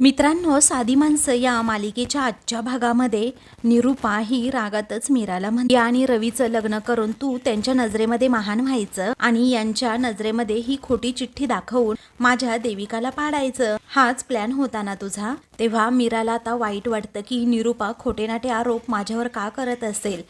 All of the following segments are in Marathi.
मित्रांनो साधी माणसं या मालिकेच्या आजच्या भागामध्ये निरुपा ही रागातच मीराला म्हणते. आणि रवीचं लग्न करून तू त्यांच्या नजरेमध्ये महान व्हायचं आणि यांच्या नजरेमध्ये ही खोटी चिठ्ठी दाखवून माझ्या देविकाला पाडायचं हाच प्लॅन होता ना तुझा? तेव्हा मीराला आता वाईट वाटतं की निरुपा खोटेनाटे आरोप माझ्यावर का करत असेल?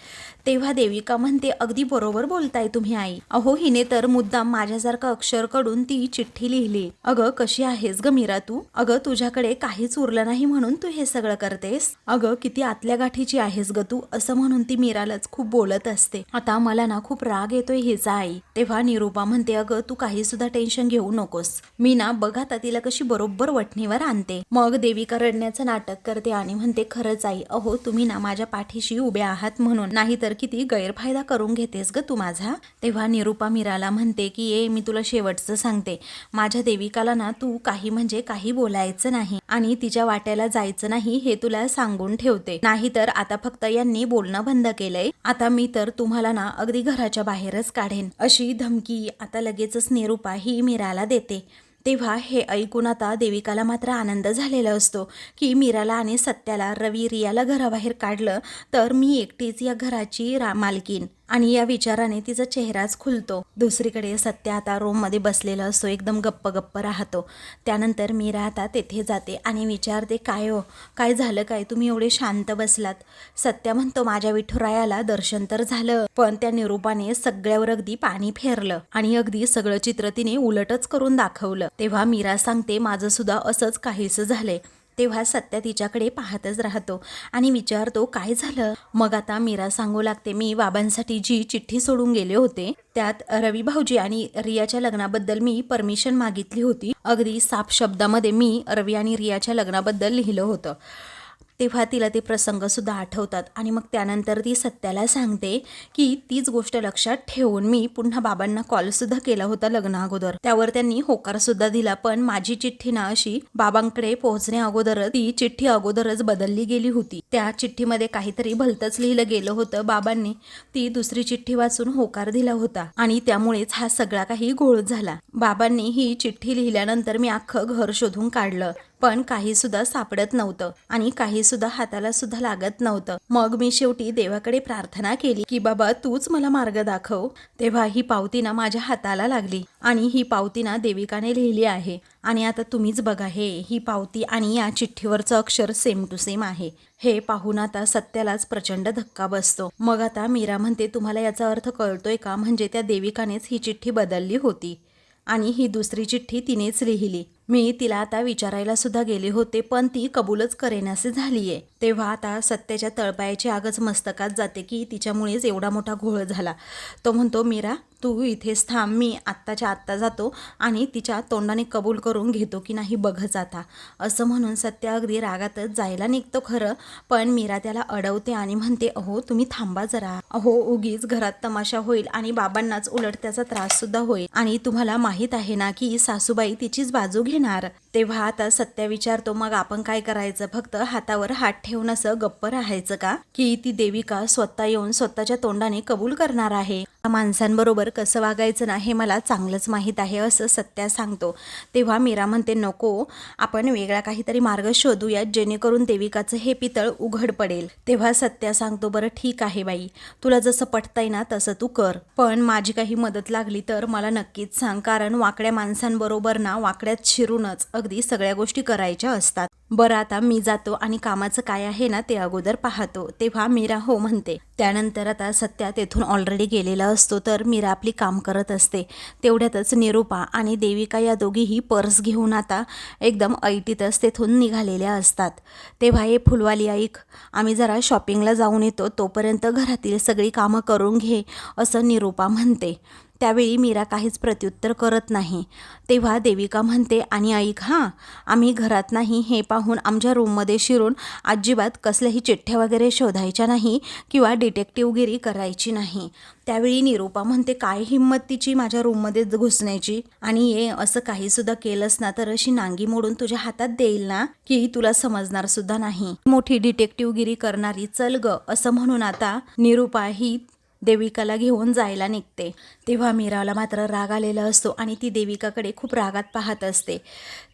तेव्हा देविका म्हणते अगदी बरोबर बोलताय तुम्ही आई. अहो हिने तर मुद्दाम माझ्यासारखं अक्षरकडून ती चिठ्ठी लिहिली. अगं कशी आहेस ग मीरा तू? अगं तुझ्याकडे काहीच उरलं नाही म्हणून तू हे सगळं करतेस. अगं किती आतल्या गाठीची आहेस ग तू असं म्हणून ती मीरालाच खूप बोलत असते. आता मला ना खूप राग येतोय हिचा आई. तेव्हा निरुपा म्हणते अगं तू काही सुद्धा टेन्शन घेऊ नकोस. मी ना बघ आता तिला कशी बरोबर वठणीवर आणते. मग देविका रडण्याचं नाटक करते आणि म्हणते खरंच आई अहो तुम्ही ना माझ्या पाठीशी उभे आहात म्हणून. नाहीतर किती गैरफायदा करून घेतेस ग तू माझा? तेव्हा निरुपा मीराला म्हणते की ए मी तुला शेवटचं सांगते. माझ्या देविकाला ना तू काही म्हणजे काही बोलायचं नाही आणि तिच्या वाट्याला जायचं नाही हे तुला सांगून ठेवते. नाहीतर आता फक्त यांनी बोलणं बंद केलंय. आता मी तर तुम्हाला ना अगदी घराच्या बाहेरच काढेन. अशी धमकी आता लगेचच निरुपा ही मीराला देते. तेव्हा हे ऐकून आता देविकाला मात्र आनंद झालेला असतो की मीराला आणि सत्याला रवी रियाला घराबाहेर काढलं तर मी एकटीच या घराची रा मालकीन आणि या विचाराने तिचा चेहराच खुलतो. दुसरीकडे सत्य आता रूममध्ये बसलेला असतो. एकदम गप्प गप्प राहतो. त्यानंतर मीरा आता तेथे जाते आणि विचारते काय हो? काय झालं काय? तुम्ही एवढे शांत बसलात. सत्या म्हणतो माझ्या विठुरायाला दर्शन तर झालं पण त्या निरूपाने सगळ्यावर अगदी पाणी फेरलं आणि अगदी सगळं चित्र तिने उलटच करून दाखवलं. तेव्हा मीरा सांगते माझं सुद्धा असंच काहीसं झालंय. तेव्हा सत्या तिच्याकडे पाहतच राहतो आणि विचारतो काय झालं? मग आता मीरा सांगू लागते मी बाबांसाठी जी चिठ्ठी सोडून गेले होते त्यात रवी भाऊजी आणि रियाच्या लग्नाबद्दल मी परमिशन मागितली होती. अगदी साफ शब्दामध्ये मी रवी आणि रियाच्या लग्नाबद्दल लिहिलं होतं. तेव्हा तिला ते प्रसंगसुद्धा आठवतात. आणि मग त्यानंतर ती सत्याला सांगते की तीच गोष्ट लक्षात ठेवून मी पुन्हा बाबांना कॉलसुद्धा केला होता लग्ना अगोदर. त्यावर त्यांनी होकारसुद्धा दिला पण माझी चिठ्ठी ना अशी बाबांकडे पोहोचण्या अगोदरच ती चिठ्ठी अगोदरच बदलली गेली होती. त्या चिठ्ठीमध्ये काहीतरी भलतंच लिहिलं गेलं होतं बाबांनी. ती दुसरी चिठ्ठी वाचून होकार दिला होता आणि त्यामुळेच हा सगळा काही घोळ झाला. बाबांनी ही चिठ्ठी लिहिल्यानंतर मी अख्खं घर शोधून काढलं. पण काही सुद्धा सापडत नव्हतं आणि काही सुद्धा हाताला सुद्धा लागत नव्हतं. मग मी शेवटी देवाकडे प्रार्थना केली की बाबा तूच मला मार्ग दाखव. तेव्हा ही पावती ना माझ्या हाताला लागली आणि ही पावती ना देविकाने लिहिली आहे. आणि आता तुम्हीच बघा हे ही पावती आणि या चिठ्ठीवरचं अक्षर सेम टू सेम आहे. हे पाहून आता सत्यालाच प्रचंड धक्का बसतो. मग आता मीरा म्हणते तुम्हाला याचा अर्थ कळतोय का? म्हणजे त्या देविकानेच ही चिठ्ठी बदलली होती. आणि ही दुसरी चिठ्ठी तिनेच लिहिली. मी तिला आता विचारायला सुद्धा गेले होते पण ती कबूलच करेनासे झालीये. तेव्हा आता सत्याच्या तळपायाची आगच मस्तकात जाते की तिच्यामुळेच एवढा मोठा घोळ झाला. तो म्हणतो मीरा तू इथेच थांब मी आत्ताच्या आत्ता जातो आणि तिच्या तोंडाने कबूल करून घेतो की नाही बघच आता असं म्हणून सत्य अगदी रागातच जायला निघतो खरं पण मीरा त्याला अडवते आणि म्हणते अहो तुम्ही थांबा जरा. अहो उगीच घरात तमाशा होईल आणि बाबांनाच उलट त्याचा त्रास सुद्धा होईल आणि तुम्हाला माहीत आहे ना की सासूबाई तिचीच बाजू घे coordinar तेव्हा आता सत्या विचारतो मग आपण काय करायचं? फक्त हातावर हात ठेवून असं गप्प राहायचं का? की ती देविका स्वतः येऊन स्वतःच्या तोंडाने कबूल करणार आहे. माणसांबरोबर कसं वागायचं ना हे मला चांगलंच माहीत आहे असं सत्या सांगतो. तेव्हा मीरा म्हणते नको आपण वेगळा काहीतरी मार्ग शोधूयात जेणेकरून देविकाचं हे पितळ उघड पडेल. तेव्हा सत्या सांगतो बरं ठीक आहे बाई तुला जसं पटतंय ना तसं तू कर. पण माझी काही मदत लागली तर मला नक्कीच सांग कारण वाकड्या माणसांबरोबर ना वाकड्यात शिरूनच अगदी सगळ्या गोष्टी करायच्या असतात. बरं आता मी जातो आणि कामाचं काय आहे ना ते अगोदर पाहतो तेव्हा मीरा हो म्हणते. त्यानंतर आता सत्या तेथून ऑलरेडी गेलेला असतो तर मीरा आपली काम करत असते. तेवढ्यातच निरूपा आणि देविका या दोघीही पर्स घेऊन आता एकदम ऐटीतच तेथून निघालेल्या असतात. तेव्हा हे फुलवाली ऐक आम्ही जरा शॉपिंगला जाऊन येतो तोपर्यंत घरातील सगळी कामं करून घे असं निरूपा म्हणते. त्यावेळी मीरा काहीच प्रत्युत्तर करत नाही. तेव्हा देविका म्हणते आणि ऐक हां आम्ही घरात नाही हे पाहून आमच्या रूममध्ये शिरून अजिबात कसल्याही चिठ्ठ्या वगैरे शोधायच्या नाही किंवा डिटेक्टिव्हगिरी करायची नाही. त्यावेळी निरूपा म्हणते काय हिंमत तिची माझ्या रूममध्ये घुसण्याची? आणि ये असं काही सुद्धा केलंस ना तर अशी नांगी मोडून तुझ्या हातात देईल ना की तुला समजणार सुद्धा नाही. मोठी डिटेक्टिव्हगिरी करणारी चल ग असं म्हणून आता निरूपा ही देविकाला घेऊन जायला निघते. तेव्हा मीराला मात्र राग आलेला असतो आणि ती देविकाकडे खूप रागात पाहत असते.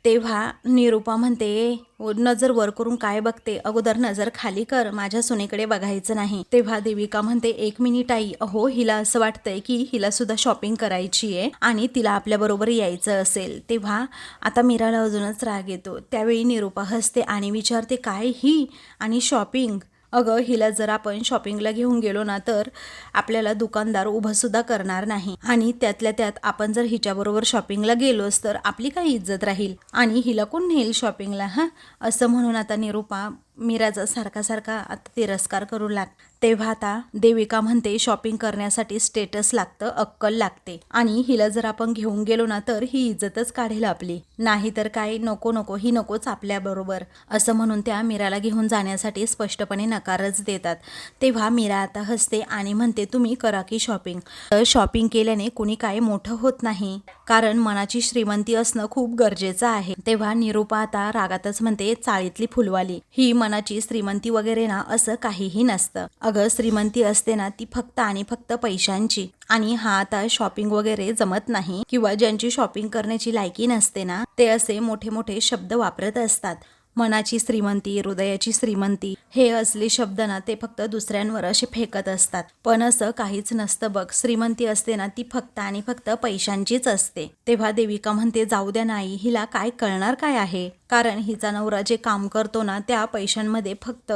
तेव्हा निरूपा म्हणते नजर वर करून काय बघते? अगोदर नजर खाली कर माझ्या सुनेकडे बघायचं नाही. तेव्हा देविका म्हणते एक मिनिट आई अहो हिला असं वाटतंय की हिला सुद्धा शॉपिंग करायची आहे आणि तिला आपल्याबरोबर यायचं असेल. तेव्हा आता मीराला अजूनच राग येतो. त्यावेळी निरूपा हसते आणि विचारते काय ही? आणि शॉपिंग अगं हिला जर आपण शॉपिंगला घेऊन गेलो ना तर आपल्याला दुकानदार उभंसुद्धा करणार नाही. आणि त्यातल्या त्यात आपण जर हिच्याबरोबर शॉपिंगला गेलोच तर आपली काही इज्जत राहील? आणि हिला कोण नेईल शॉपिंगला हां? असं म्हणून आता निरूपा मीराचा सारखा सारखा आता तिरस्कार करू लाग. तेव्हा आता देविका म्हणते शॉपिंग करण्यासाठी स्टेटस लागतं अक्कल लागते. आणि हिला जर आपण घेऊन गेलो ना तर ही इज्जतच काढेल आपली. नाही तर काय? नको नको. ही नकोच आपल्याबरोबर असं म्हणून त्या मीराला घेऊन जाण्यासाठी स्पष्टपणे नकारच देतात. तेव्हा मीरा आता हसते आणि म्हणते तुम्ही करा की शॉपिंग. तर शॉपिंग केल्याने कुणी काय मोठं होत नाही. कारण मनाची श्रीमंती असणं खूप गरजेचं आहे. तेव्हा निरूपा आता रागातच म्हणते चाळीतली फुलवाली. ही मनाची श्रीमंती वगैरे ना असं काहीही नसतं. अगं श्रीमंती असते ना ती फक्त आणि फक्त पैशांची. आणि हा आता शॉपिंग वगैरे जमत नाही किंवा ज्यांची शॉपिंग करण्याची लायकी नसते ना ते असे मोठे मोठे शब्द वापरत असतात. मनाची श्रीमंती हृदयाची श्रीमंती हे असले शब्द ना ते फक्त दुसऱ्यांवर असे फेकत असतात. पण असं काहीच नसतं बघ श्रीमंती असते ना ती फक्त आणि फक्त पैशांचीच असते. तेव्हा देविका म्हणते जाऊ द्या नाही हिला काय कळणार काय आहे? कारण हिचा नवरा जे काम करतो ना त्या पैशांमध्ये फक्त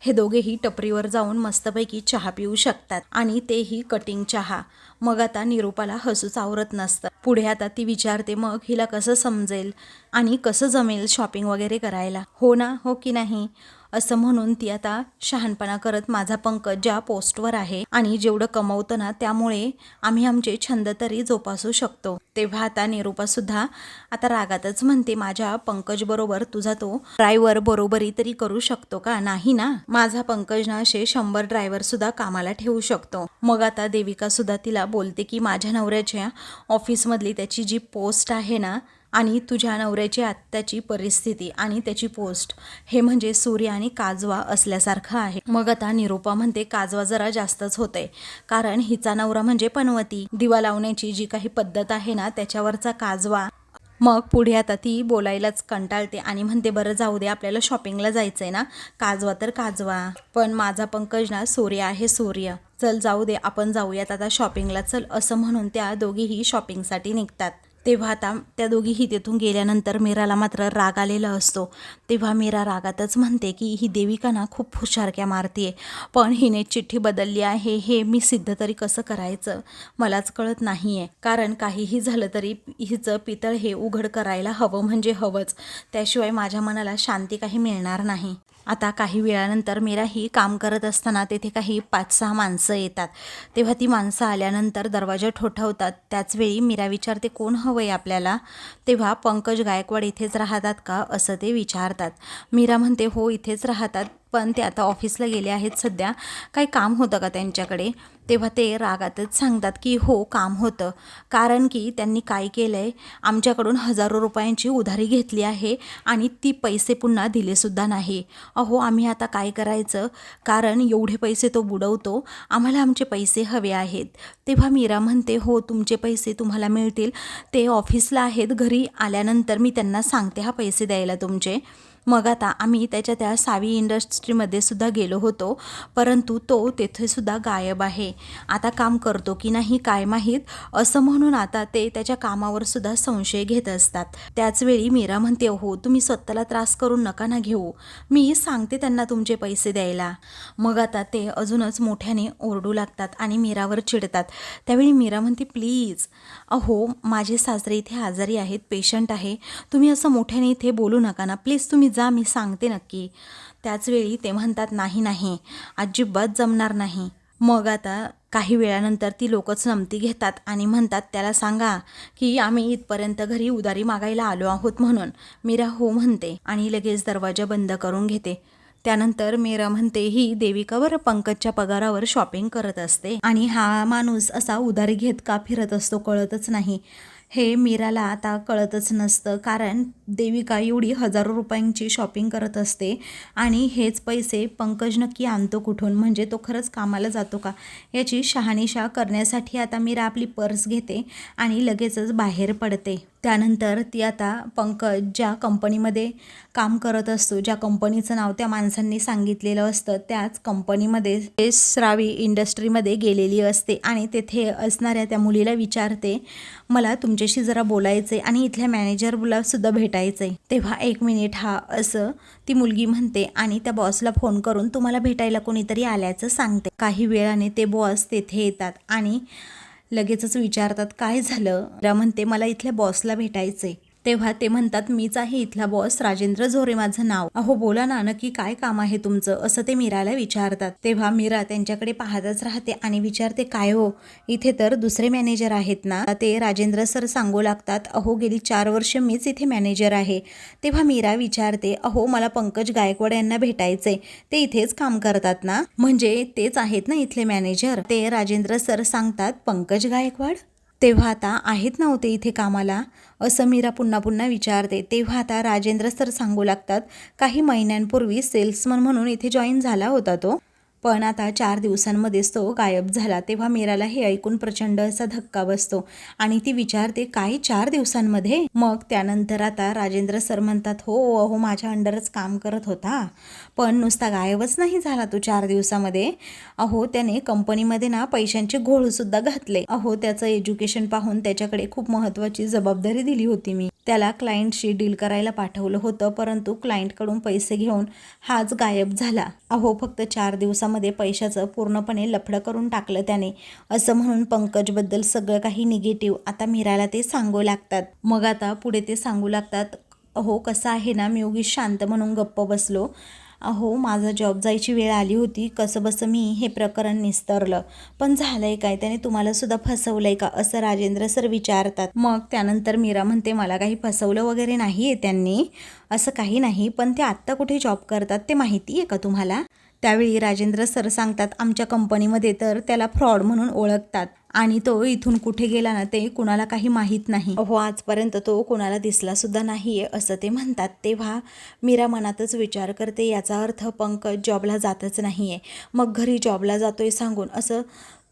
हे दोघेही टपरीवर जाऊन मस्तपैकी चहा पिऊ शकतात आणि तेही कटिंग चहा. मग आता निरूपाला हसूच आवरत नसतं. पुढे आता ती विचारते मग हिला कसं समजेल? आणि कसं जमेल शॉपिंग वगैरे करायला? हो ना हो की नाही? असं म्हणून ती आता शहाणपणा करत माझा पंकज ज्या पोस्टवर आहे आणि जेवढं कमवतं ना त्यामुळे आम्ही आमचे छंद तरी जोपासू शकतो. तेव्हा आता निरूपा सुद्धा आता रागातच म्हणते माझ्या पंकज बरोबर तुझा तो ड्रायव्हर बरोबरी तरी करू शकतो का? नाही ना? माझा पंकज ना असे शंभर ड्रायव्हर सुद्धा कामाला ठेवू शकतो. मग आता देविका सुद्धा तिला बोलते की माझ्या नवऱ्याच्या ऑफिसमधली त्याची जी पोस्ट आहे ना आणि तुझ्या नवऱ्याची आत्ताची परिस्थिती आणि त्याची पोस्ट हे म्हणजे सूर्य आणि काजवा असल्यासारखं आहे. मग आता निरूपा म्हणते काजवा जरा जास्तच होते कारण हिचा नवरा म्हणजे पनवती. दिवा लावण्याची जी काही पद्धत आहे ना त्याच्यावरचा काजवा. मग पुढे आता ती बोलायलाच कंटाळते आणि म्हणते बरं जाऊ दे आपल्याला शॉपिंगला जायचं आहे ना. काजवा तर काजवा. पण माझा पंकज ना सूर्य आहे सूर्य. चल जाऊ दे आपण जाऊयात आता शॉपिंगला. चल असं म्हणून त्या दोघीही शॉपिंगसाठी निघतात. तेव्हा आता त्या दोघीही तेथून गेल्यानंतर मीराला मात्र राग आलेला असतो. तेव्हा मीरा रागातच म्हणते की ही देविका ना खूप हुशारक्या मारतीये. पण हिने चिठ्ठी बदलली आहे. हे मी सिद्ध तरी कसं करायचं? मलाच कळत नाही आहे कारण काहीही झालं तरी हिचं पितळ हे उघड करायला हवं म्हणजे हवंच. त्याशिवाय माझ्या मनाला शांती काही मिळणार नाही. आता काही वेळानंतर मीरा ही काम करत असताना तेथे काही पाच सहा माणसं येतात. तेव्हा ती माणसं आल्यानंतर दरवाजा ठोठावतात. त्याचवेळी मीरा विचारते कोण हवं आहे आपल्याला? तेव्हा पंकज गायकवाड इथेच राहतात का? असं ते विचारतात. मीरा म्हणते हो इथेच राहतात. पण ते आता ऑफिसला गेले आहेत सध्या. काही काम होतं का त्यांच्याकडे? तेव्हा ते रागातच सांगतात की हो काम होतं. कारण की त्यांनी काय केलं आहे आमच्याकडून हजारो रुपयांची उधारी घेतली आहे आणि ती पैसे पुन्हा दिलेसुद्धा नाही. अहो आम्ही आता काय करायचं? कारण एवढे पैसे तो बुडवतो. आम्हाला आमचे पैसे हवे आहेत. तेव्हा मीरा म्हणते हो तुमचे पैसे तुम्हाला मिळतील. ते ऑफिसला आहेत. घरी आल्यानंतर मी त्यांना सांगते हा पैसे द्यायला तुमचे. मग आता आम्ही त्याच्या त्या सावी इंडस्ट्रीमध्ये सुद्धा गेलो होतो परंतु तो तेथेसुद्धा गायब आहे. आता काम करतो की नाही काय माहीत असं म्हणून आता ते त्याच्या कामावर सुद्धा संशय घेत असतात. त्याचवेळी मीरा म्हणते हो तुम्ही स्वतःला त्रास करून नका ना घेऊ. मी सांगते त्यांना तुमचे पैसे द्यायला. मग आता ते अजूनच मोठ्याने ओरडू लागतात आणि मीरावर चिडतात. त्यावेळी मीरा म्हणते प्लीज अहो माझे सासरे इथे आजारी आहेत पेशंट आहे. तुम्ही असं मोठ्याने इथे बोलू नका ना. प्लीज तुम्ही जा मी सांगते नक्की. त्याचवेळी ते म्हणतात नाही नाही अजिबात जमणार नाही. मग आता काही वेळानंतर ती लोकच नमती घेतात आणि म्हणतात त्याला सांगा की आम्ही इथपर्यंत घरी उदारी मागायला आलो आहोत म्हणून. मीरा हो म्हणते आणि लगेच दरवाजा बंद करून घेते. त्यानंतर मीरा म्हणते ही देविकावर पंकजच्या पगारावर शॉपिंग करत असते आणि हा माणूस असा उधारी घेत का फिरत असतो कळतच नाही. हे मीराला आता कळतच नसतं कारण देविका एवढी हजारो रुपयांची शॉपिंग करत असते आणि हेच पैसे पंकज नक्की आणतो कुठून? म्हणजे तो खरंच कामाला जातो का? याची शहानिशा करण्यासाठी आता मीरा आपली पर्स घेते आणि लगेचच बाहेर पडते. त्यानंतर ती आता पंकज ज्या कंपनीमध्ये काम करत असतो ज्या कंपनीचं नाव त्या माणसांनी सांगितलेलं असतं त्याच कंपनीमध्ये ते श्रावी इंडस्ट्रीमध्ये गेलेली असते आणि तेथे असणाऱ्या त्या मुलीला विचारते मला तुमच्याशी जरा बोलायचं आहे आणि इथल्या मॅनेजरला सुद्धा भेटायचं आहे तेव्हा एक मिनिट हा असं ती मुलगी म्हणते आणि त्या बॉसला फोन करून तुम्हाला भेटायला कोणीतरी आल्याचं सांगते. काही वेळाने ते बॉस तेथे येतात आणि लगेचच विचारतात काय झालं? म्हणते मला इथल्या बॉसला भेटायचंय. तेव्हा ते म्हणतात मीच आहे इथला बॉस राजेंद्र झोरे माझं नाव. अहो बोला ना नक्की काय काम आहे तुमचं? असं ते मीराला विचारतात. तेव्हा मीरा त्यांच्याकडे पाहतच राहते आणि विचारते काय हो इथे तर दुसरे मॅनेजर आहेत ना? ते राजेंद्र सर सांगू लागतात अहो गेली चार वर्ष मीच इथे मॅनेजर आहे. तेव्हा मीरा विचारते अहो मला पंकज गायकवाड यांना भेटायचंय ते इथेच काम करतात ना? म्हणजे तेच आहेत ना इथले मॅनेजर ते राजेंद्र सर सांगतात पंकज गायकवाड? तेव्हा आता आहेत नव्हते इथे कामाला? असं मीरा पुन्हा पुन्हा विचारते. तेव्हा आता राजेंद्र सर सांगू लागतात काही महिन्यांपूर्वी सेल्समन म्हणून इथे जॉईन झाला होता तो. पण आता चार दिवसांमध्येच तो गायब झाला. तेव्हा मीराला हे ऐकून प्रचंड असा धक्का बसतो आणि ती विचारते काय चार दिवसांमध्ये? मग त्यानंतर आता राजेंद्र सर म्हणतात हो अहो माझ्या अंडरच काम करत होता. पण नुसता गायबच नाही झाला तो चार दिवसामध्ये. अहो त्याने कंपनीमध्ये ना पैशांचे घोळसुद्धा घातले. अहो त्याचं एज्युकेशन पाहून त्याच्याकडे खूप महत्त्वाची जबाबदारी दिली होती मी. त्याला क्लायंटशी डील करायला पाठवलं होतं परंतु क्लायंटकडून पैसे घेऊन हाच गायब झाला. अहो फक्त चार दिवसामध्ये पैशाचं पूर्णपणे लफडं करून टाकलं त्याने. असं म्हणून पंकजबद्दल सगळं काही निगेटिव्ह आता मीराला ते सांगू लागतात. मग आता पुढे ते सांगू लागतात अहो कसं आहे ना मी उगीच शांत म्हणून गप्प बसलो. अहो माझा जॉब जायची वेळ आली होती. कसं बसं मी हे प्रकरण निस्तरलं. पण झालंय काय? त्याने तुम्हाला सुद्धा फसवलंय का? असं राजेंद्र सर विचारतात. मग त्यानंतर मीरा म्हणते मला काही फसवलं वगैरे नाही आहे त्यांनी. असं काही नाही पण ते आत्ता कुठे जॉब करतात ते माहिती आहे का तुम्हाला? त्यावेळी राजेंद्र सर सांगतात आमच्या कंपनीमध्ये तर त्याला फ्रॉड म्हणून ओळखतात. आणि तो इथून कुठे गेला ना ते कुणाला काही माहीत नाही. हो आजपर्यंत तो कुणाला दिसला सुद्धा नाहीये असं ते म्हणतात. तेव्हा मीरा मनातच विचार करते याचा अर्थ पंकज जॉबला जातच नाहीये. मग घरी जॉबला जातोय सांगून असं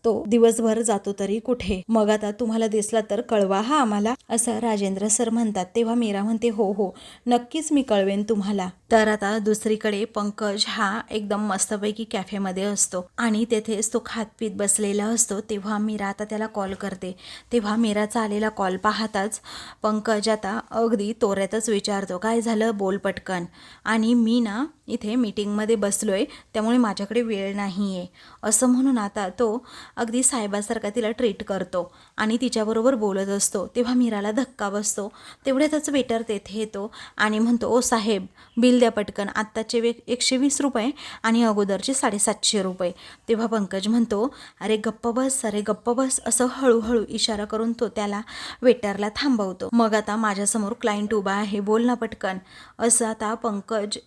तो दिवसभर जातो तरी कुठे? मग आता तुम्हाला दिसला तर कळवा हा आम्हाला असं राजेंद्र सर म्हणतात. तेव्हा मीरा म्हणते हो हो नक्कीच मी कळवेन तुम्हाला. तर आता दुसरीकडे पंकज हा एकदम मस्तपैकी कॅफेमध्ये असतो आणि तेथेच तो खात पीत बसलेला असतो. तेव्हा मीरा आता त्याला कॉल करते. तेव्हा मीराचा आलेला कॉल पाहताच पंकज आता अगदी तोऱ्यातच विचारतो काय झालं? बोल पटकन. आणि मी ना इथे मीटिंगमध्ये बसलोय त्यामुळे माझ्याकडे वेळ नाही आहे असं म्हणून आता तो अगदी साहेबासारखा तिला ट्रीट करतो. आणि तिच्याबरोबर बोलत असतो. तेव्हा मीराला धक्का बसतो. तेवढ्यातच वेटर तेथे येतो आणि म्हणतो ओ साहेब बिल द्या पटकन. आत्ताचे वे एकशे वीस रुपये आणि अगोदरचे साडेसातशे रुपये. तेव्हा पंकज म्हणतो अरे गप्प बस अरे गप्प बस. असं हळूहळू इशारा करून तो त्याला वेटरला थांबवतो. मग आता माझ्यासमोर क्लायंट उभा आहे. बोल ना पटकन. असं आता पंकज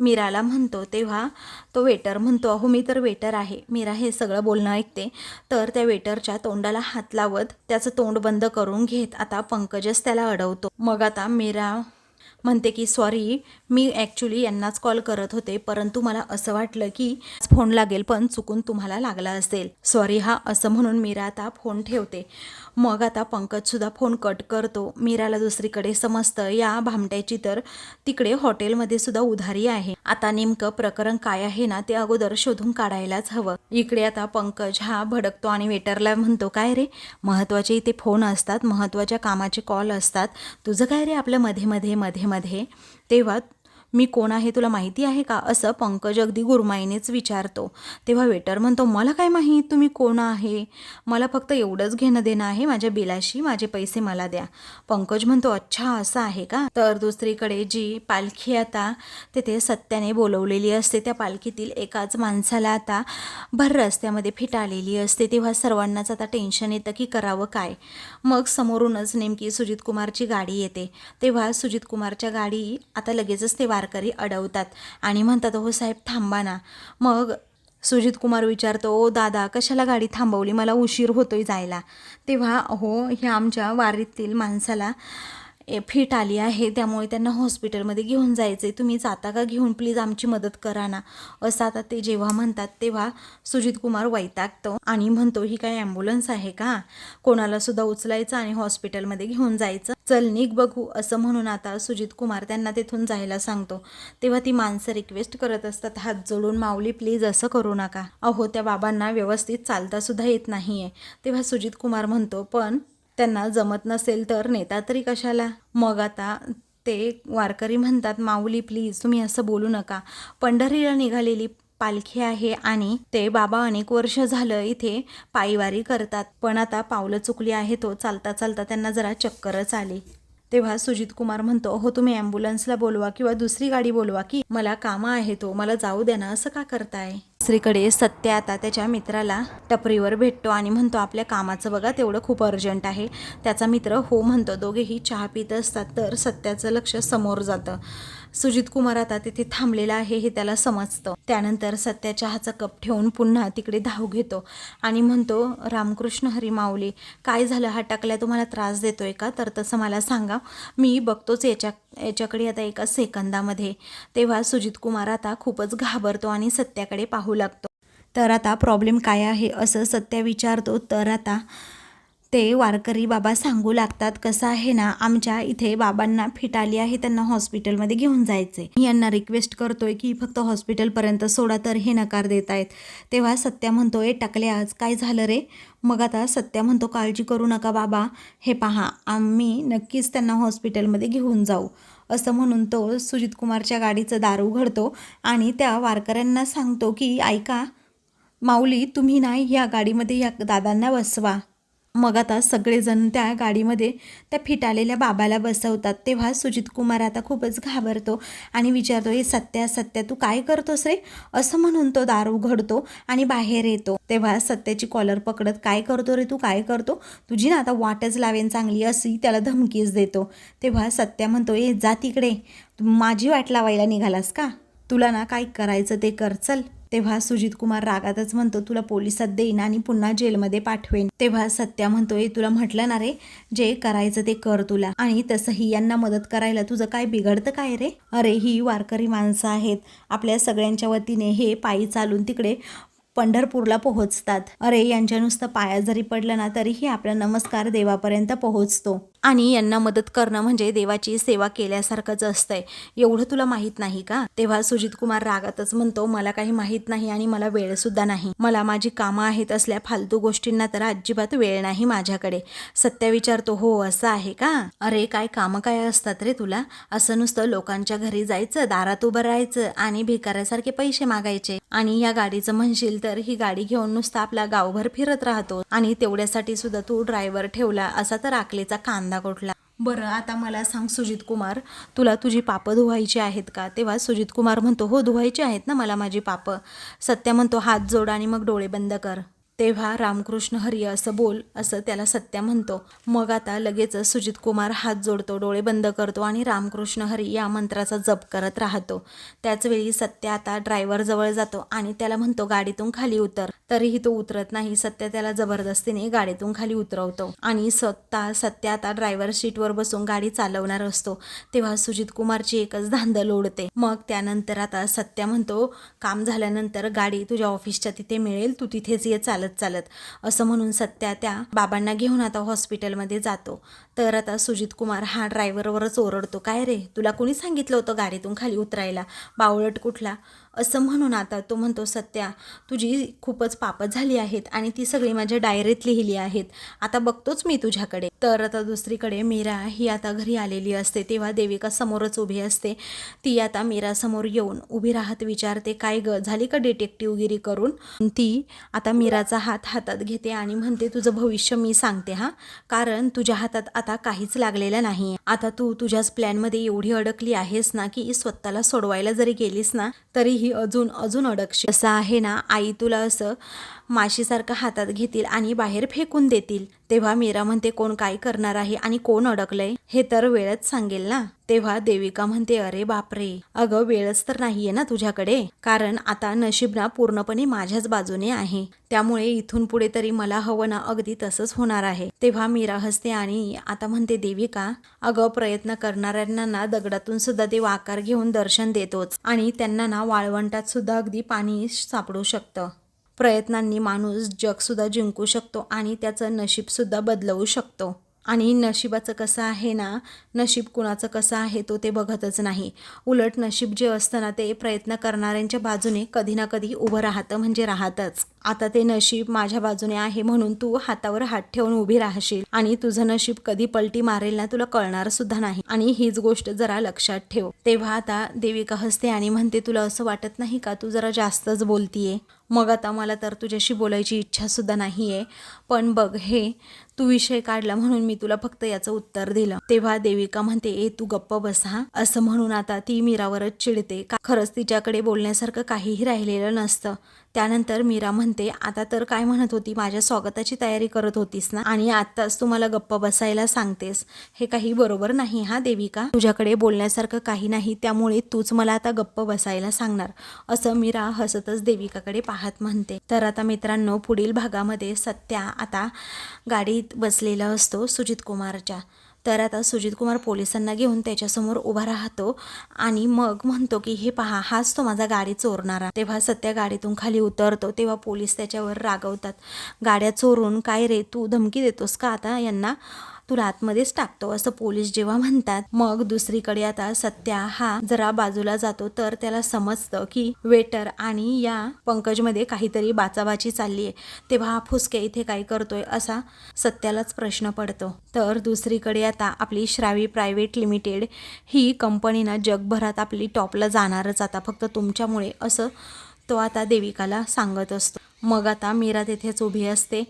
मीराला म्हणतो तेव्हा तो वेटर म्हणतो अहो मी तर वेटर आहे. मीरा हे सगळं बोलणं ऐकते. तर त्या वेटरच्या तोंडाला हात लावत त्याचं तोंड बंद करून घेत आता पंकजच त्याला अडवतो. मग आता मीरा म्हणते की सॉरी मी ॲक्च्युली यांनाच कॉल करत होते परंतु मला असं वाटलं की फोन लागेल पण चुकून तुम्हाला लागला असेल. सॉरी हा असं म्हणून मीरा आता फोन ठेवते. मग आता पंकजसुद्धा फोन कट करतो. मीराला दुसरीकडे समजतं. या भामट्याची तर तिकडे हॉटेलमध्ये सुद्धा उधारी आहे. आता नेमकं प्रकरण काय आहे ना ते अगोदर शोधून काढायलाच हवं. इकडे आता पंकज हा भडकतो आणि वेटरला म्हणतो काय रे? महत्त्वाचे इथे फोन असतात महत्त्वाच्या कामाचे कॉल असतात. तुझं काय रे आपलं मध्ये मध्ये मध्ये मध्ये? तेव्हा मी कोण आहे तुला माहिती आहे का? असं पंकज अगदी गुरमाईनेच विचारतो. तेव्हा वेटर म्हणतो मला काय माहीत तुम्ही कोण आहे? मला फक्त एवढंच घेणं देणं आहे माझ्या बिलाशी माझे पैसे मला द्या. पंकज म्हणतो अच्छा असं आहे का? तर दुसरीकडे जी पालखी आता तिथे सत्याने बोलवलेली असते त्या पालखीतील एकाच माणसाला आता भर रस्त्यामध्ये फिट आलेली असते. तेव्हा सर्वांनाच आता टेन्शन येतं की करावं काय? मग समोरूनच नेमकी सुजित कुमारची गाडी येते. तेव्हा सुजित कुमारच्या गाडी आता लगेचच ते वारकरी अडवतात आणि म्हणतात हो साहेब थांबा ना. मग सुजित कुमार विचारतो ओ दादा कशाला गाडी थांबवली? मला उशीर होतोय जायला. तेव्हा हो ह्या आमच्या वारीतील माणसाला फिट आली आहे त्यामुळे त्यांना हॉस्पिटलमध्ये घेऊन जायचं आहे तुम्ही जाता का घेऊन? प्लीज आमची मदत करा ना. असं आता ते जेव्हा म्हणतात तेव्हा सुजित कुमार वैतागतो आणि म्हणतो ही काय ॲम्ब्युलन्स आहे का? कोणाला सुद्धा उचलायचं आणि हॉस्पिटलमध्ये घेऊन जायचं. चल निघ बघू असं म्हणून आता सुजित कुमार त्यांना तिथून जायला सांगतो. तेव्हा ती माणसं रिक्वेस्ट करत असतात हात जोडून माऊली प्लीज असं करू नका. अहो त्या बाबांना व्यवस्थित चालता सुद्धा येत नाहीये. तेव्हा सुजित कुमार म्हणतो पण त्यांना जमत नसेल तर नेता तरी कशाला? मग आता ते वारकरी म्हणतात माऊली प्लीज तुम्ही असं बोलू नका. पंढरीला निघालेली पालखी आहे आणि ते बाबा अनेक वर्ष झालं इथे पायवारी करतात. पण आता पावलं चुकली आहे तो हो. चालता चालता त्यांना जरा चक्करच आली. तेव्हा सुजित कुमार म्हणतो हो तुम्ही ॲम्ब्युलन्सला बोलवा किंवा दुसरी गाडी बोलवा की मला कामं आहे तो मला जाऊ द्या ना असं का करताय? दुसरीकडे सत्य आता त्याच्या मित्राला टपरीवर भेटतो आणि म्हणतो आपल्या कामाचं बघा तेवढं खूप अर्जंट आहे. त्याचा मित्र हो म्हणतो दोघेही चहा पित असतात तर सत्याचं लक्ष समोर जातं. सुजित कुमार आता तिथे थांबलेला आहे हे त्याला समजतं. त्यानंतर सत्या चहाचा कप ठेवून पुन्हा तिकडे धाव घेतो आणि म्हणतो रामकृष्ण हरी माऊली काय झालं? हा टाकल्या तुम्हाला त्रास देतोय का? तर तसं मला सांगा. मी बघतोच याच्या याच्याकडे आता एका सेकंदामध्ये. तेव्हा सुजित कुमार आता खूपच घाबरतो आणि सत्याकडे पाहू लागतो. तर आता प्रॉब्लेम काय आहे? असं सत्या विचारतो. तर आता ते वारकरी बाबा सांगू लागतात कसं आहे ना आमच्या इथे बाबांना फिट आली आहे त्यांना हॉस्पिटलमध्ये घेऊन जायचे मी यांना रिक्वेस्ट करतोय की फक्त हॉस्पिटलपर्यंत सोडा तर हे नकार देत आहेत तेव्हा सत्या म्हणतोय टाकले आज काय झालं रे? मग आता सत्या म्हणतो काळजी करू नका बाबा. हे पहा आम्ही नक्कीच त्यांना हॉस्पिटलमध्ये घेऊन जाऊ. असं म्हणून तो सुजित कुमारच्या गाडीचं दार उघडतो आणि त्या वारकऱ्यांना सांगतो की ऐका माऊली तुम्ही ना या गाडीमध्ये या दादांना बसवा. मग आता सगळेजण त्या गाडीमध्ये त्या फिटालेल्या बाबाला बसवतात. तेव्हा सुजित कुमार आता खूपच घाबरतो आणि विचारतो हे सत्या सत्या तू काय करतोस रे? असं म्हणून तो दार उघडतो आणि बाहेर येतो. तेव्हा सत्याची कॉलर पकडत काय करतो रे तू? काय करतो? तुझी ना आता वाटच लावेन चांगली अशी त्याला धमकीच देतो. तेव्हा सत्या म्हणतो ए जा तिकडे. तू माझी वाट लावायला निघालास का? तुला ना काय करायचं ते कर चल. तेव्हा सुजित कुमार रागातच म्हणतो तुला पोलिसात देईन आणि पुन्हा जेलमध्ये पाठवेन. तेव्हा सत्या म्हणतोय तुला म्हटलं ना रे जे करायचं ते कर तुला. आणि तसंही यांना मदत करायला तुझं काय बिघडतं काय रे? अरे ही वारकरी माणसं आहेत. आपल्या सगळ्यांच्या वतीने हे पायी चालून तिकडे पंढरपूरला पोहोचतात. अरे यांच्या नुसतं पाया जरी पडलं ना तरीही आपला नमस्कार देवापर्यंत पोहोचतो. आणि यांना मदत करणं म्हणजे देवाची सेवा केल्यासारखंच असतंय. एवढं तुला माहीत नाही का? तेव्हा सुजित कुमार रागातच म्हणतो मला काही माहीत नाही आणि मला वेळ सुद्धा नाही. मला माझी कामं आहेत असल्या फालतू गोष्टींना तर अजिबात वेळ नाही माझ्याकडे. सत्य विचारतो हो असं आहे का? अरे काय कामं काय असतात रे तुला? असं नुसतं लोकांच्या घरी जायचं दारात उभं राहायचं आणि भिकाऱ्यासारखे पैसे मागायचे. आणि या गाडीचं म्हणशील तर ही गाडी घेऊन नुसतं आपला गावभर फिरत राहतो. आणि तेवढ्यासाठी सुद्धा तू ड्रायव्हर ठेवला असा तर आकलेचा कांदा कोठला? बरं आता मला सांग सुजित कुमार तुला तुझी पापं धुवायची आहेत का? तेव्हा सुजित कुमार म्हणतो हो धुवायची आहेत ना मला माझी पापं. सत्य म्हणतो हात जोड आणि मग डोळे बंद कर. तेव्हा रामकृष्ण हरी असं बोल असं त्याला सत्या म्हणतो. मग आता लगेच सुजित कुमार हात जोडतो डोळे बंद करतो आणि रामकृष्ण हरी या मंत्राचा जप करत राहतो. त्याचवेळी सत्या आता ड्रायव्हरजवळ जातो आणि त्याला म्हणतो गाडीतून खाली उतर. तरीही तो उतरत नाही. सत्या त्याला जबरदस्तीने गाडीतून खाली उतरवतो आणि स्वतः सत्या आता ड्रायव्हर सीटवर बसून गाडी चालवणार असतो. तेव्हा सुजित कुमारची एकच धांदल ओढते. मग त्यानंतर आता सत्या म्हणतो काम झाल्यानंतर गाडी तुझ्या ऑफिसच्या तिथे मिळेल. तू तिथेच ये चालत चालत असं म्हणून सत्या त्या बाबांना घेऊन आता हॉस्पिटलमध्ये जातो. तर आता सुजित कुमार हा ड्रायव्हरवरच ओरडतो काय रे तुला कोणी सांगितलं होतं गाडीतून खाली उतरायला? बावळट कुठला? असं म्हणून आता तो म्हणतो सत्या तुझी खूपच पापं झाली आहेत आणि ती सगळी माझ्या डायरीत लिहिली आहेत. आता बघतोच मी तुझ्याकडे. तर आता दुसरीकडे मीरा ही आता घरी आलेली असते. तेव्हा देविका समोरच उभी असते. ती आता मीरासमोर येऊन उभी राहत विचारते काय ग झाली का डिटेक्टिव्हगिरी करून? ती आता मीराचा हात हातात घेते आणि म्हणते तुझं भविष्य मी सांगते हा. कारण तुझ्या हातात आता काहीच लागलेलं नाही. आता तू तुझ्याच प्लॅनमध्ये एवढी अडकली आहेस ना की स्वतःला सोडवायला जरी गेलीस ना तरीही अजून अजून अडकशी असं आहे ना आई तुला असं माशीसारखं हातात घेतील आणि बाहेर फेकून देतील. तेव्हा मीरा म्हणते कोण काय करणार आहे आणि कोण अडकलंय? हे तर वेळच सांगेल ना. तेव्हा देविका म्हणते अरे बापरे! अगं वेळच तर नाहीये ना तुझ्याकडे. कारण आता नशीब ना पूर्णपणे माझ्याच बाजूने आहे. त्यामुळे इथून पुढे तरी मला हवं ना अगदी तसंच होणार आहे. तेव्हा मीरा हसते आणि आता म्हणते देविका अगं प्रयत्न करणाऱ्यांना ना दगडातून सुद्धा देव आकार घेऊन दर्शन देतोच आणि त्यांना ना वाळवंटात सुद्धा अगदी पाणी सापडू शकतं. प्रयत्नांनी माणूस जगसुद्धा जिंकू शकतो आणि त्याचं नशीबसुद्धा बदलवू शकतो. आणि नशिबाचं कसं आहे ना नशीब कुणाचं कसं आहे तो ते बघतच नाही. उलट नशीब जे असतं ना ते प्रयत्न करणाऱ्यांच्या बाजूने कधी ना कधी उभं राहतं म्हणजे राहतच. आता ते नशीब माझ्या बाजूने आहे म्हणून तू हातावर हात ठेवून उभी राहशील. आणि तुझं नशीब कधी पलटी मारेल ना तुला कळणार सुद्धा नाही. आणि हीच गोष्ट जरा लक्षात ठेव. तेव्हा आता देविका हसते आणि म्हणते तुला असं वाटत नाही का? तू जरा जास्तच बोलतीये. मग आता मला तर तुझ्याशी बोलायची इच्छा सुद्धा नाही आहे पण बघ हे तू विषय काढला म्हणून मी तुला फक्त याचं उत्तर दिलं. तेव्हा देविका म्हणते ए तू गप्प बसा असं म्हणून आता ती मीरावरच चिडते. का खरंच तिच्याकडे बोलण्यासारखं काहीही राहिलेलं नसतं. त्यानंतर मीरा म्हणते आता तर काय म्हणत होती? माझ्या स्वागताची तयारी करत होतीस ना? आणि आत्ताच तू मला गप्प बसायला सांगतेस. हे काही बरोबर नाही हा देविका? तुझ्याकडे बोलण्यासारखं काही नाही त्यामुळे तूच मला आता गप्प बसायला सांगणार. असं मीरा हसतच देविकाकडे पाहत म्हणते. तर आता मित्रांनो पुढील भागामध्ये सत्या आता गाडीत बसलेला असतो सुजित कुमारच्या. तर आता सुजित कुमार पोलिसांना घेऊन त्याच्यासमोर उभा राहतो आणि मग म्हणतो की हे पहा हाच तो माझा गाडी चोरणारा. तेव्हा सत्या गाडीतून खाली उतरतो तेव्हा पोलीस त्याच्यावर रागवतात. गाड्या चोरून काय रे तू धमकी देतोस का आता यांना? तुला आतमध्येच टाकतो असं पोलीस जेव्हा म्हणतात. मग दुसरीकडे आता सत्या हा जरा बाजूला जातो तर त्याला समजतं की वेटर आणि या पंकजमध्ये काहीतरी बाचाबाची चालली आहे तेव्हा हा फुसके इथे काय करतोय असा सत्यालाच प्रश्न पडतो. तर दुसरीकडे आता आपली श्रावी प्रायव्हेट लिमिटेड ही कंपनी ना जगभरात आपली टॉपला जाणारच आता फक्त तुमच्यामुळे असं तो आता देविकाला सांगत असतो. मग आता मीरा तिथेच उभी असते.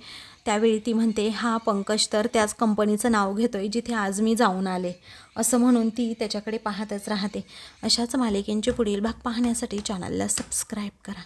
त्यावेळी ती म्हणते हा पंकज तर त्याच कंपनीचं नाव घेतो आहे जिथे आज मी जाऊन आले. असं म्हणून ती त्याच्याकडे पाहतच राहते. अशाच मालिकेंचे पुढील भाग पाहण्यासाठी चॅनलला सबस्क्राईब करा.